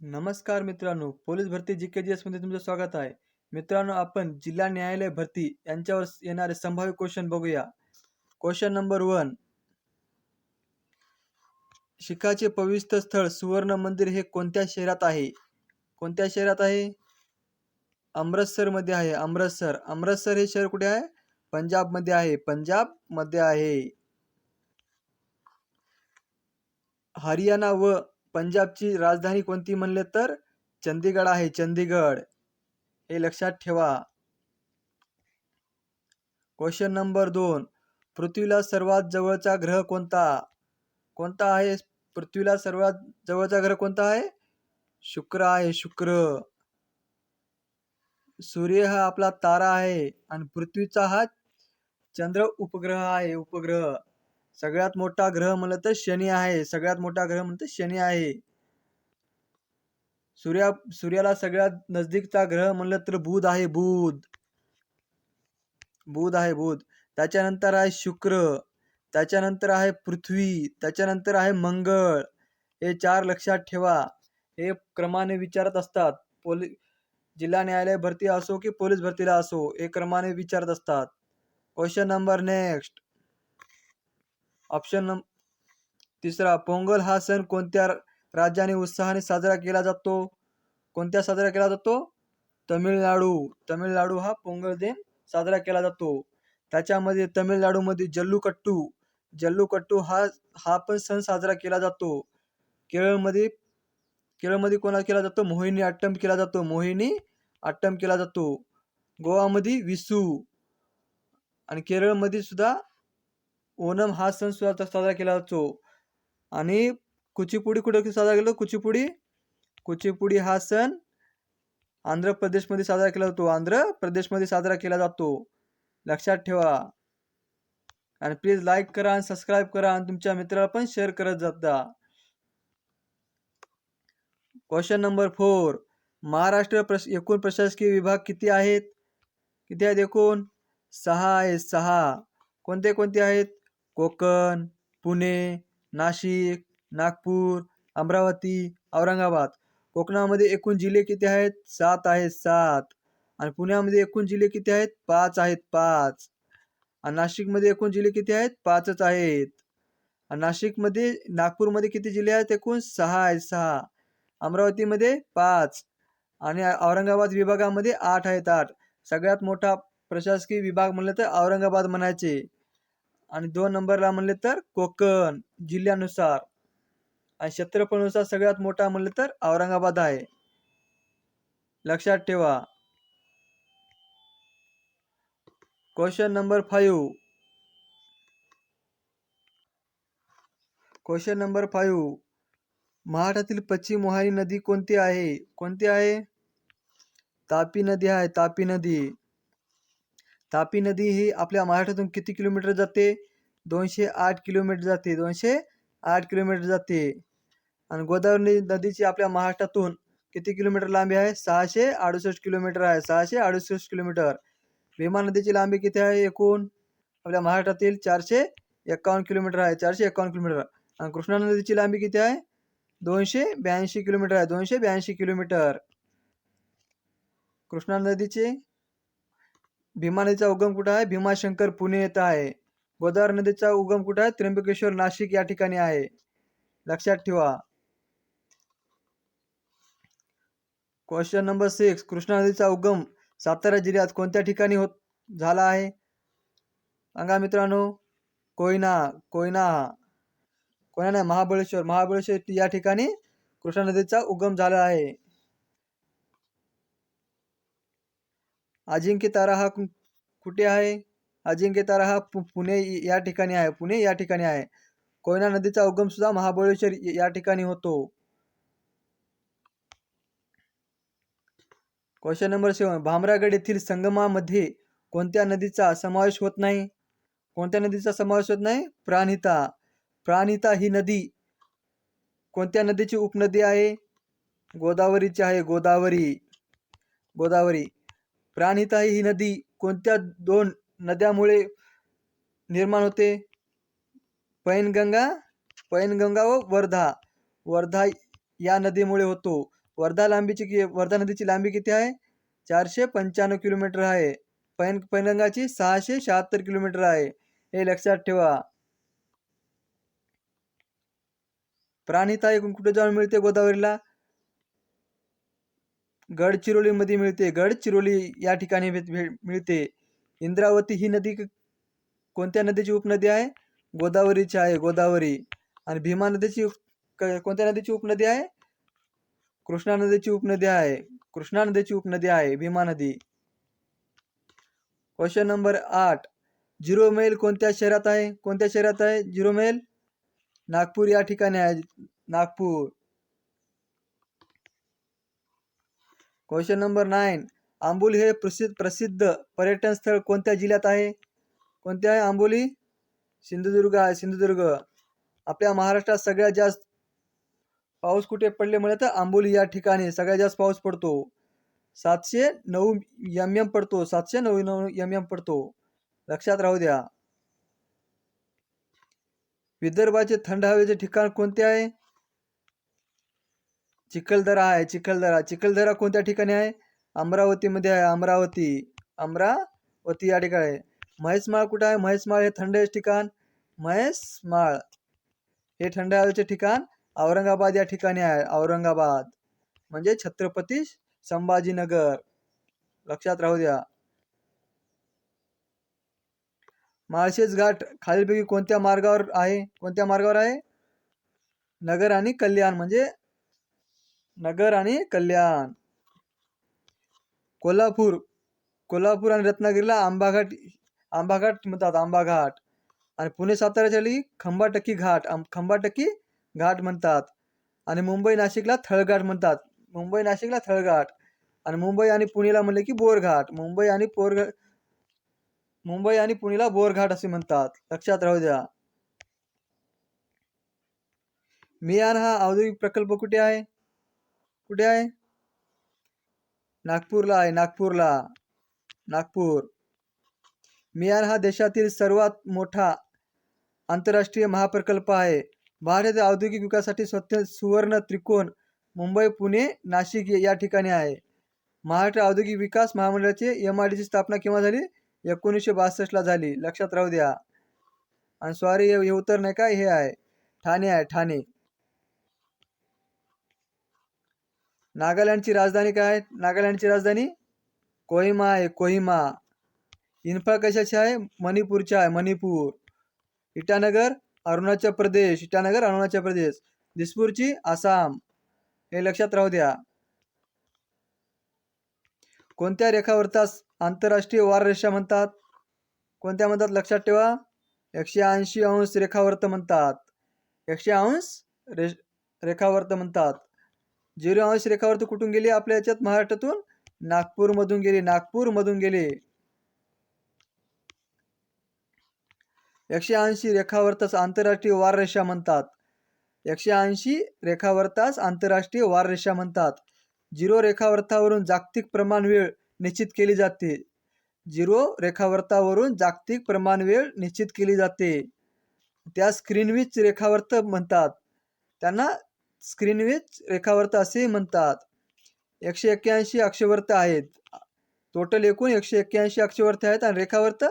नमस्कार मित्रांनो पोलीस भरती जी के जी एसमध्ये तुमचं स्वागत आहे. मित्रांनो आपण जिल्हा न्यायालय भरती यांच्यावर येणारे संभाव्य क्वेश्चन बघूया. क्वेश्चन नंबर वन शिखाचे पवित्र स्थळ सुवर्ण मंदिर हे कोणत्या शहरात आहे? कोणत्या शहरात आहे? अमृतसरमध्ये आहे अमृतसर. अमृतसर हे शहर कुठे आहे? पंजाबमध्ये आहे. पंजाबमध्ये आहे. हरियाणा व पंजाबची राजधानी कोणती म्हणले तर? चंदीगड आहे चंदीगड. हे लक्षात ठेवा. क्वेश्चन नंबर दोन. पृथ्वीला सर्वात जवळचा ग्रह कोणता? कोणता आहे? पृथ्वीला सर्वात जवळचा ग्रह कोणता आहे? शुक्र आहे शुक्र. सूर्य हा आपला तारा आहे आणि पृथ्वीचा हा चंद्र उपग्रह आहे उपग्रह. सगळ्यात मोठा ग्रह म्हणलं तर शनी आहे. सगळ्यात मोठा ग्रह म्हणलं तर शनी आहे. सूर्या सूर्याला सगळ्यात नजदीकचा ग्रह म्हणलं तर बुध आहे. बुध. बुध आहे बुध. त्याच्यानंतर आहे शुक्र. त्याच्यानंतर आहे पृथ्वी. त्याच्यानंतर आहे मंगळ. हे चार लक्षात ठेवा. हे क्रमाने विचारत असतात. पोली जिल्हा न्यायालय भरती असो की पोलीस भरतीला असो हे क्रमाने विचारत असतात. क्वेश्चन नंबर नेक्स्ट ऑप्शन तिसरा पोंगल हा सण कोणत्या राज्याने उत्साहाने साजरा केला जातो? कोणत्या साजरा केला जातो? तमिळनाडू. तमिळनाडू हा पोंगल दिन साजरा केला जातो. त्याच्यामध्ये तमिळनाडूमध्ये जल्लूकट्टू. जल्लूकट्टू हा हा पण सण साजरा केला जातो. केरळमध्ये केरळमध्ये कोणा केला जातो? मोहिनी अट्टम केला जातो. मोहिनी अट्टम केला जातो. गोवामध्ये विसू. आणि केरळमध्ये सुद्धा ओणम हा सण सुद्धा साजरा केला जातो. आणि कुचीपुडी कुठे साजरा केला कुचीपुडी? कुचीपुडी हा सण आंध्र प्रदेशमध्ये साजरा केला जातो. आंध्र प्रदेशमध्ये साजरा केला जातो. लक्षात ठेवा. आणि प्लीज लाईक करा आणि सबस्क्राईब करा आणि तुमच्या मित्राला पण शेअर करत जाता. क्वेश्चन नंबर फोर महाराष्ट्र प्रश एकूण प्रशासकीय विभाग किती आहेत? किती आहेत एकूण? सहा आहेत सहा. कोणते कोणते आहेत? कोकण पुणे नाशिक नागपूर अमरावती औरंगाबाद. कोकणामध्ये एकूण जिल्हे किती आहेत? सात आहेत सात. आणि पुण्यामध्ये एकूण जिल्हे किती आहेत? पाच आहेत पाच. आणि नाशिकमध्ये एकूण जिल्हे किती आहेत? पाचच आहेत. आणि नाशिकमध्ये नागपूरमध्ये किती जिल्हे आहेत? एकूण सहा आहेत सहा. अमरावतीमध्ये पाच. आणि औरंगाबाद विभागामध्ये आठ आहेत आठ. सगळ्यात मोठा प्रशासकीय विभाग म्हणलं तर औरंगाबाद म्हणायचे. आणि दोन नंबरला म्हणले तर कोकण जिल्ह्यानुसार. आणि क्षेत्रफळानुसार सगळ्यात मोठा म्हणलं तर औरंगाबाद आहे. लक्षात ठेवा. Question number five question number five महाराष्ट्रातील पश्चिम मोहारी नदी कोणती आहे? कोणती आहे? तापी नदी आहे तापी नदी. तापी नदी ही आपल्या महाराष्ट्रातून किती किलोमीटर जाते? दोनशे आठ किलोमीटर जाते. दोनशे आठ किलोमीटर जाते. आणि गोदावरी नदीची आपल्या महाराष्ट्रातून किती किलोमीटर लांबी आहे? सहाशे अडुसष्ट किलोमीटर आहे. सहाशे अडुसष्ट किलोमीटर. भीमा नदीची लांबी किती आहे एकूण? आपल्या महाराष्ट्रातील चारशे एकावन्न किलोमीटर आहे. चारशे एकावन्न किलोमीटर. आणि कृष्णा नदीची लांबी किती आहे? दोनशे ब्याऐंशी किलोमीटर आहे. दोनशे ब्याऐंशी किलोमीटर. कृष्णा नदीचे भीमा नदीचा उगम कुठं आहे? भीमाशंकर पुणे येथे आहे. गोदावरी नदीचा उगम कुठं आहे? त्र्यंबकेश्वर नाशिक या ठिकाणी आहे. लक्षात ठेवा. क्वेश्चन नंबर सिक्स कृष्णा नदीचा उगम सातारा जिल्ह्यात कोणत्या ठिकाणी होत झाला आहे? सांगा मित्रांनो. कोयना कोयना. कोयना नाही महाबळेश्वर. महाबळेश्वर या ठिकाणी कृष्णा नदीचा उगम झाला आहे. अजिंक्य तारा हा कुठे आहे? अजिंक्य तारा हा पु- पुणे या ठिकाणी आहे पुणे या ठिकाणी आहे. कोयना नदीचा उगम सुद्धा महाबळेश्वर या ठिकाणी होतो. क्वेश्चन नंबर सेवन भामरागड येथील संगमामध्ये कोणत्या नदीचा समावेश होत नाही? कोणत्या नदीचा समावेश होत नाही? प्राणहिता. प्राणहिता ही नदी कोणत्या नदीची उपनदी आहे? गोदावरीची आहे गोदावरी. गोदावरी. प्राणहिता ही नदी कोणत्या दोन नद्यामुळे निर्माण होते? पैनगंगा पैनगंगा व वर्धा. वर्धा या नदीमुळे होतो. वर्धा लांबीची कि वर्धा नदीची लांबी किती आहे? चारशे पंच्याण्णव किलोमीटर आहे. पैन पैनगंगाची सहाशे शहात्तर किलोमीटर आहे. हे लक्षात ठेवा. प्राणहिता एकूण कुठे जाऊन मिळते गोदावरीला? गडचिरोलीमध्ये मिळते. गडचिरोली या ठिकाणी भेट- मिळते. इंद्रावती ही नदी कोणत्या नदीची उपनदी आहे? गोदावरीची आहे गोदावरी. आणि भीमा नदीची उप- क- कोणत्या नदीची उपनदी आहे? कृष्णा नदीची उपनदी आहे. कृष्णा नदीची उपनदी आहे भीमा नदी. क्वेश्चन नंबर आठ. झिरो मैल कोणत्या शहरात आहे? कोणत्या शहरात आहे? झिरो मैल? नागपूर या ठिकाणी आहे. Nagpur. Question number nine Amboli हे प्रसिद्ध प्रसिद्ध पर्यटन स्थळ कोणत्या जिल्ह्यात आहे? कोणते आहे आंबोली? सिंधुदुर्ग आहे सिंधुदुर्ग. आपल्या महाराष्ट्रात सगळ्यात जास्त पाऊस कुठे पडले म्हणे तर आंबोली या ठिकाणी. सगळ्यात जास्त पाऊस पडतो. सातशे नऊ एम एम पडतो. सातशे नऊ नऊ एम एम पडतो. लक्षात राहू द्या. विदर्भाचे थंड हवेचे ठिकाण कोणते आहे? चिखलदरा आहे चिखलदरा. चिखलदरा कोणत्या ठिकाणी आहे? अमरावतीमध्ये आहे अमरावती. अमरावती या ठिकाणी आहे. महेशमाळ कुठं आहे? महेशमाळ हे थंड ठिकाण. महेशमाळ हे थंड हवेचे ठिकाण औरंगाबाद या ठिकाणी आहे. औरंगाबाद. म्हणजे छत्रपती संभाजीनगर. लक्षात राहू द्या. माळशेज घाट खालीलपैकी कोणत्या मार्गावर आहे? कोणत्या मार्गावर आहे? नगर आणि कल्याण. म्हणजे नगर आणि कल्याण. कोल्हापूर कोल्हापूर आणि रत्नागिरीला आंबाघाट आंबाघाट म्हणतात आंबाघाट. आणि पुणे साताऱ्याच्या खंबाटक्की घाट खंबाटक्की घाट म्हणतात. आणि मुंबई नाशिकला थळघाट म्हणतात. मुंबई नाशिकला थळघाट. आणि मुंबई आणि पुणेला म्हणले की बोरघाट. मुंबई आणि पोरघाट मुंबई आणि पुणेला बोरघाट असे म्हणतात. लक्षात राहू द्या. मियान हा औद्योगिक प्रकल्प कुठे आहे? कुठे आहे? नागपूरला आहे नागपूरला. नागपूर. मियान हा देशातील सर्वात मोठा आंतरराष्ट्रीय महाप्रकल्प आहे. भारत औद्योगिक विकासासाठी स्वतः सुवर्ण त्रिकोण मुंबई पुणे नाशिक या ठिकाणी आहे. महाराष्ट्र औद्योगिक विकास महामंडळाचे एम आय ची स्थापना केव्हा झाली? एकोणीसशे बासष्टला झाली. लक्षात राहू द्या. आणि सॉरी हे हे उत्तर नाही का? हे आहे. ठाणे आहे ठाणे. नागालँडची राजधानी काय आहे? नागालँडची राजधानी कोहिमा आहे कोहिमा. इन्फा कशाची आहे? मणिपूरच्या आहे मणिपूर. इटानगर अरुणाचल प्रदेश. इटानगर अरुणाचल प्रदेश. दिसपूरची आसाम. हे लक्षात राहू द्या. कोणत्या रेखावृत्तास आंतरराष्ट्रीय वार रेषा म्हणतात? कोणत्या म्हणतात? लक्षात ठेवा. एकशे ऐंशी अंश रेखावर्त म्हणतात. एकशे अंश रे रेखावर्त म्हणतात. झिरो अंश रेखावर्त कुठून गेली आपल्या याच्यात? महाराष्ट्रातून? नागपूरमधून गेली. नागपूरमधून गेली. एकशे ऐंशी रेखावर्तास आंतरराष्ट्रीय वाररेषा म्हणतात. एकशे ऐंशी रेखावर्तास आंतरराष्ट्रीय वाररेषा म्हणतात. झिरो रेखावर्तावरून जागतिक प्रमाण वेळ निश्चित केली जाते. झिरो रेखावर्तावरून जागतिक प्रमाण वेळ निश्चित केली जाते. त्या स्क्रीनविच रेखावर्त म्हणतात. त्यांना स्क्रीनविच रेखावर्त असेही म्हणतात. एकशे एक्क्याऐंशी अक्षवर्त आहेत. टोटल एकूण एकशे एक्क्याऐंशी अक्षवर्त आहेत आणि रेखावर्त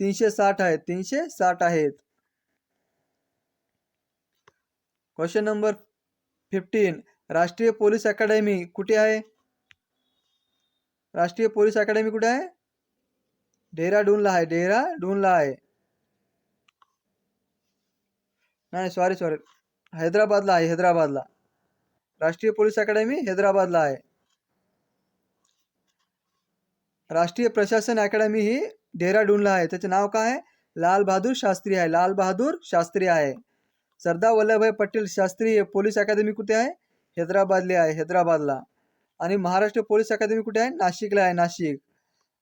तीनशे साठ आहेत. तीनशे साठ आहेत. क्वेश्चन नंबर फिफ्टीन राष्ट्रीय पोलीस अकॅडमी कुठे आहे? राष्ट्रीय पोलीस अकॅडमी कुठे आहे? डेहराडूनला आहे. डेहराडूनला आहे. नाही सॉरी सॉरी हैदराबादला आहे. हैदराबादला. राष्ट्रीय पोलीस अकॅडमी हैदराबादला आहे. राष्ट्रीय प्रशासन अकॅडमी ही डेहराडूनला आहे. त्याचे नाव काय आहे? लाल बहादूर शास्त्री आहे. लाल बहादूर शास्त्री आहे. सरदार वल्लभभाई पटेल शास्त्रीय पोलीस अकादमी कुठे आहे? हैदराबादला आहे हैदराबादला. आणि महाराष्ट्र पोलीस अकादमी कुठे आहे? नाशिकला आहे नाशिक.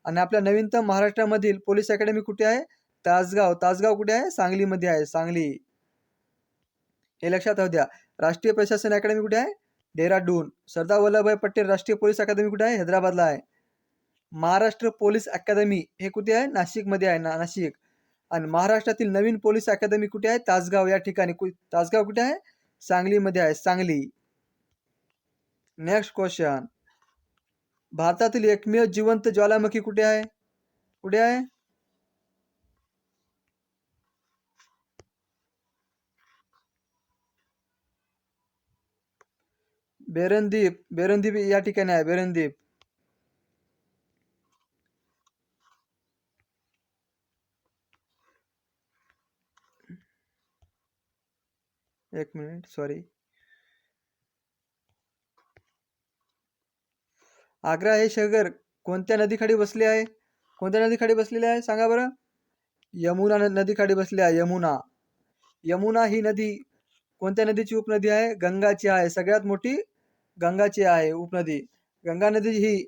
आणि आपल्या नवीनतम महाराष्ट्रामधील पोलीस अकॅडमी कुठे आहे? तासगाव. तासगाव कुठे आहे? सांगलीमध्ये आहे सांगली. हे लक्षात राहू द्या. राष्ट्रीय प्रशासन अकॅडमी कुठे आहे? डेहराडून सरदार वल्लभभाई पटेल राष्ट्रीय पोलीस अकादमी कुठे आहे? हैदराबादला आहे. महाराष्ट्र पोलीस अकादमी हे कुठे आहे? नाशिकमध्ये आहे ना नाशिक. आणि महाराष्ट्रातील नवीन पोलीस अकादमी कुठे आहे? तासगाव या ठिकाणी. कु तासगाव कुठे आहे? सांगलीमध्ये आहे सांगली. नेक्स्ट क्वेश्चन भारतातील एकमेव जिवंत ज्वालामुखी कुठे आहे? कुठे आहे? बेरनदीप बेरनदीप या ठिकाणी आहे बेरनदीप एक मिनिट सॉरी आग्रा हे शहर, कोणत्या नदीखाली बसले आहे? कोणत्या नदीखाली बसलेले आहे? सांगा बरं. यमुना नदीखाली बसले आहे, यमुना. यमुना ही नदी कोणत्या नदीची उपनदी आहे? गंगाची आहे. सगळ्यात मोठी गंगाची आहे उपनदी. गंगा नदी ही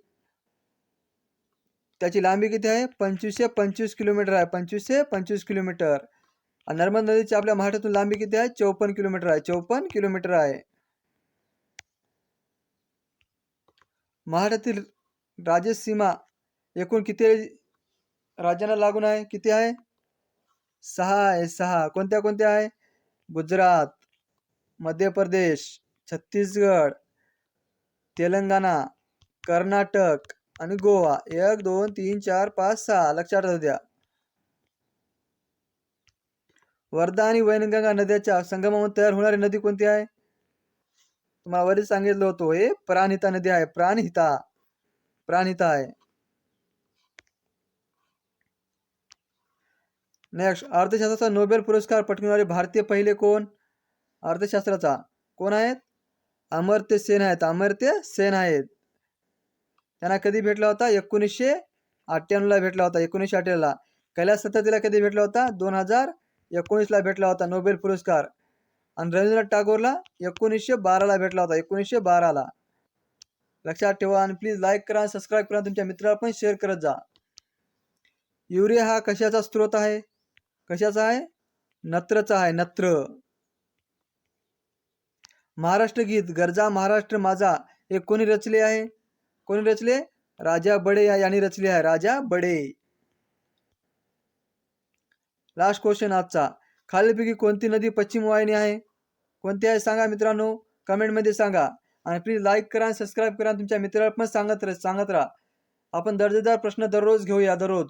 त्याची लांबी किती आहे? पंचवीसशे पंचवीस किलोमीटर आहे. पंचवीसशे पंचवीस किलोमीटर. आणि नर्मदा नदीची आपल्या महाराष्ट्रातून लांबी किती आहे? चौपन्न किलोमीटर आहे. चौपन्न किलोमीटर आहे. महाराष्ट्रातील राज्य सीमा एकूण किती राज्यांना लागून आहे? किती आहे? सहा आहे. सहा. कोणत्या कोणत्या आहे? गुजरात मध्य प्रदेश छत्तीसगड तेलंगणा कर्नाटक आणि गोवा. एक दोन तीन चार पाच सहा. लक्षात राहू द्या. वर्धा आणि वैनगंगा नद्याच्या संगमावर तयार होणारी नदी कोणती आहे? तुम्हाला वरील सांगितलं होतं हे. प्राणहिता नदी आहे. प्राणहिता. प्राणहिता आहे. नेक्स्ट अर्थशास्त्राचा नोबेल पुरस्कार पटकवणारे भारतीय पहिले कोण? अर्थशास्त्राचा. कोण आहेत? अमर्त्य सेन आहेत. अमर्त्य सेन आहेत. त्यांना कधी भेटला होता? एकोणीसशे अठ्ठ्याण्णवला भेटला होता. एकोणीसशे अठ्ठ्याण्णवला. कैलास सततीला कधी भेटला होता? दोन हजार एकोणीसला भेटला होता. नोबेल पुरस्कार. आणि रवींद्रनाथ टागोरला एकोणीसशे बाराला भेटला होता. एकोणीसशे बाराला. लक्षात ठेवा आणि प्लीज लाईक करा सबस्क्राईब करा. तुमच्या मित्राला पण शेअर करत जा. युरिया हा कशाचा स्रोत आहे? कशाचा आहे? नत्रचा आहे. नत्र. महाराष्ट्र गीत गरजा महाराष्ट्र माझा. हे कोणी रचले आहे? कोणी रचले? राजा बडे यांनी रचले आहे. राजा बडे. लास्ट क्वेश्चन आजचा. खालीलपैकी कोणती नदी पश्चिम वाहिनी आहे? कोणती आहे सांगा मित्रांनो. कमेंटमध्ये सांगा. आणि प्लीज लाईक करा सबस्क्राईब करा तुमच्या मित्राला पण सांगत सांगत राहा. आपण दर्जेदार प्रश्न दररोज घेऊया दररोज.